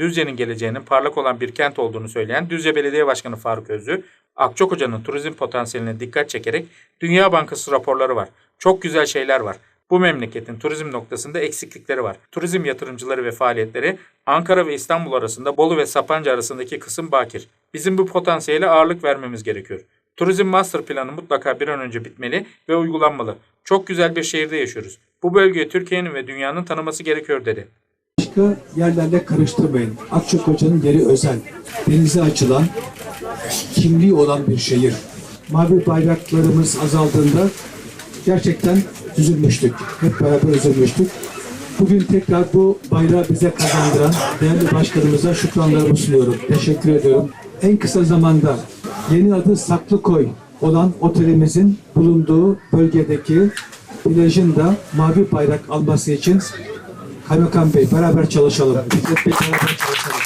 Düzce'nin geleceğinin parlak olan bir kent olduğunu söyleyen Düzce Belediye Başkanı Faruk Özlü, Akçakoca'nın turizm potansiyeline dikkat çekerek Dünya Bankası raporları var. Çok güzel şeyler var. Bu memleketin turizm noktasında eksiklikleri var. Turizm yatırımcıları ve faaliyetleri Ankara ve İstanbul arasında Bolu ve Sapanca arasındaki kısım bakir. Bizim bu potansiyele ağırlık vermemiz gerekiyor. Turizm master planı mutlaka bir an önce bitmeli ve uygulanmalı. Çok güzel bir şehirde yaşıyoruz. Bu bölgeyi Türkiye'nin ve dünyanın tanıması gerekiyor dedi. Başka yerlerle karıştırmayın. Akçakoca'nın yeri özel. Denize açılan, kimliği olan bir şehir. Mavi bayraklarımız azaldığında gerçekten üzülmüştük. Hep beraber üzülmüştük. Bugün tekrar bu bayrağı bize kazandıran değerli başkanımıza şükranlarımı sunuyorum. Teşekkür ediyorum. En kısa zamanda yeni adı Saklıkoy olan otelimizin bulunduğu bölgedeki plajın da mavi bayrak alması için Kaymakam Bey beraber çalışalım. Fikret Bey beraber çalışalım.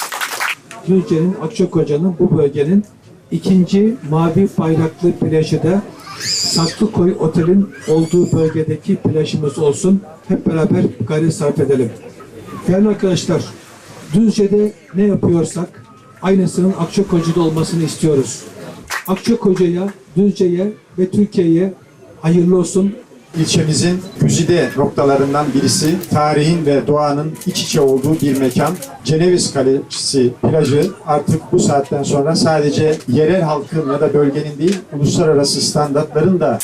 Düzce'nin, Akçakoca'nın bu bölgenin ikinci mavi bayraklı plajı da Saklıkoy Otel'in olduğu bölgedeki plajımız olsun. Hep beraber gayret sarf edelim. Değerli arkadaşlar, Düzce'de ne yapıyorsak aynısının Akçakoca'da olmasını istiyoruz. Akçakoca'ya, Düzce'ye ve Türkiye'ye hayırlı olsun. İlçemizin güzide noktalarından birisi, tarihin ve doğanın iç içe olduğu bir mekan. Ceneviz Kalesi plajı artık bu saatten sonra sadece yerel halkın ya da bölgenin değil, uluslararası standartların da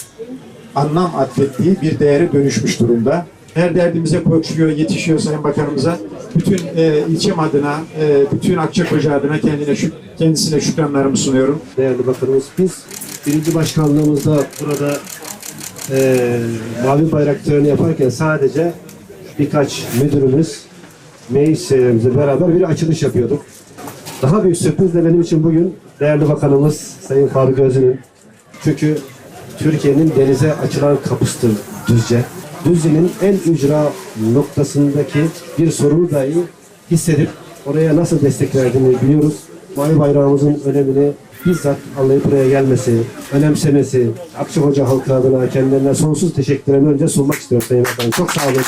anlam atfettiği bir değere dönüşmüş durumda. Her derdimize koşuyor, yetişiyor Sayın Bakanımıza. Bütün e, ilçem adına, e, bütün Akçakoca adına kendine şük kendisine şükranlarımı sunuyorum. değerli bakanımız. Biz birinci başkanlığımızda burada eee mavi bayrak töreni yaparken sadece birkaç müdürümüz, meclislerimizle beraber bir açılış yapıyorduk. Daha büyük sürpriz de benim için bugün değerli bakanımız Sayın Faruk Özlü'nün. Çünkü Türkiye'nin denize açılan kapısıdır Düzce. Düzce'nin en ücra noktasındaki bir sorunu dahi hissedip oraya nasıl destek verdiğini biliyoruz. Mavi bayrağımızın önemini bizzat anlayıp buraya gelmesi, önemsemesi, Akçakoca halkı adına kendilerine sonsuz teşekkürlerimi önce sunmak istiyorum Sayın Bakanım. Çok sağ olun.